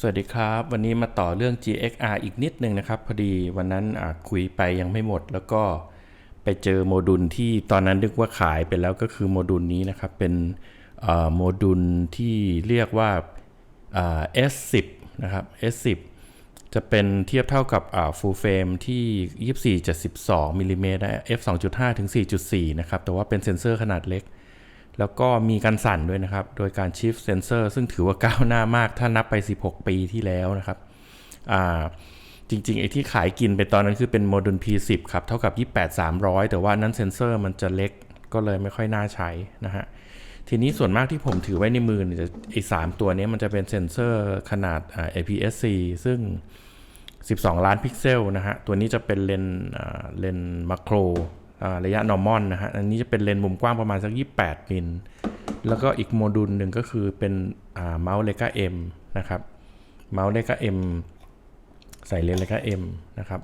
สวัสดีครับ วันนี้มาต่อเรื่อง GXR อีกนิดนึงนะครับ พอดีวันนั้นคุยไปยังไม่หมด แล้วก็ไปเจอโมดูลที่ตอนนั้นนึกว่าขายไปแล้วก็คือโมดูลนี้นะครับ เป็นโมดูลที่เรียกว่า S10 นะครับ S10 จะเป็นเทียบเท่ากับ full frame ที่ 24-72มิลลิเมตรนะ f 2.5ถึง4.4 นะครับ แต่ว่าเป็นเซ็นเซอร์ขนาดเล็ก แล้วก็มีการสั่นด้วยนะครับ โดยการ Shift Sensor ซึ่งถือว่าก้าวหน้ามาก ถ้านับไป 16 ปีที่แล้วนะครับอ่าจริงๆ ไอ้ที่ขายกินไปตอนนั้นคือเป็นโมดูล P10 ครับ เท่ากับ 28 300 แต่ว่านั้นเซนเซอร์มันจะเล็กก็เลยไม่ค่อยน่าใช้นะฮะ ทีนี้ส่วนมากที่ผมถือไว้ในมือเนี่ยจะไอ้สามตัวนี้มันจะเป็นเซนเซอร์ขนาด APS-C ซึ่ง 12 ล้านพิกเซลนะฮะ ตัวนี้จะเป็นเลนเลนมาโคร ระยะ normal นะฮะ อันนี้จะเป็นเลนส์มุมกว้างประมาณสัก 28 มิล แล้วก็อีกโมดูลหนึ่งก็คือเป็นเมาส์เลกา M นะครับ เมาส์เลกา M ใส่เลนส์เลกา M นะครับ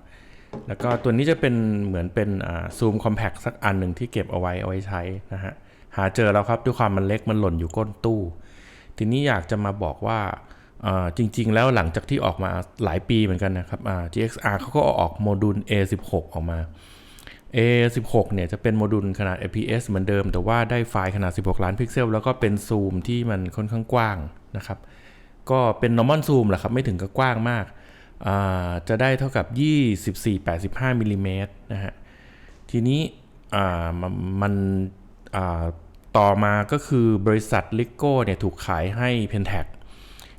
แล้วก็ตัวนี้จะเป็นเหมือนเป็นซูมคอมแพคสักอันหนึ่งที่เก็บเอาไว้เอาไว้ใช้นะฮะ หาเจอแล้วครับด้วยความมันเล็กมันหล่นอยู่ก้นตู้ ทีนี้อยากจะมาบอกว่าจริงๆ แล้วหลังจากที่ออกมาหลายปีเหมือนกันนะครับอ่า GXR เขาก็อออกโมดูล A16 ออกมา A16 เนี่ยจะเป็นโมดูลขนาด APS เหมือนเดิม แต่ว่าได้ไฟล์ขนาด 16 ล้านพิกเซล แล้วก็เป็นซูมที่มันค่อนข้างกว้างนะครับ ก็เป็น normal zoom แหละครับ ไม่ถึงกับกว้างมากอ่าจะได้เท่ากับ 24-85มิลลิเมตรนะฮะ ทีนี้อ่ามันอ่าต่อมาก็คือบริษัทลิโก้เนี่ยถูกขายให้ Pentax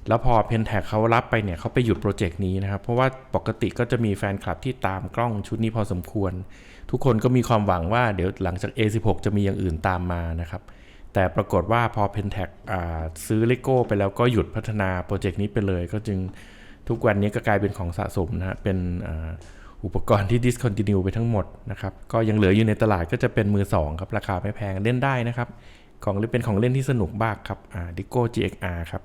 แล้วพอ Pentax เขารับไปเนี่ยเขาไปหยุดโปรเจกต์นี้นะครับ เพราะว่าปกติก็จะมีแฟนคลับที่ตามกล้องชุดนี้พอสมควร ทุกคนก็มีความหวังว่าเดี๋ยวหลังจาก A16 จะมีอย่างอื่นตามมานะครับแต่ปรากฏว่าพอ Pentax อ่าซื้อเลโก้ไปแล้วก็หยุดพัฒนาโปรเจกต์นี้ไปเลย ก็จึงทุกวันนี้ก็กลายเป็นของสะสมนะฮะเป็นอ,อุปกรณ์ที่ discontinue ไปทั้งหมดนะครับ ก็ยังเหลืออยู่ในตลาดก็จะเป็นมือ2ครับ ราคาไม่แพงเล่นได้นะครับ ของเล่นเป็นของเล่นที่สนุกมากครับอ่า Dico GXR ครับ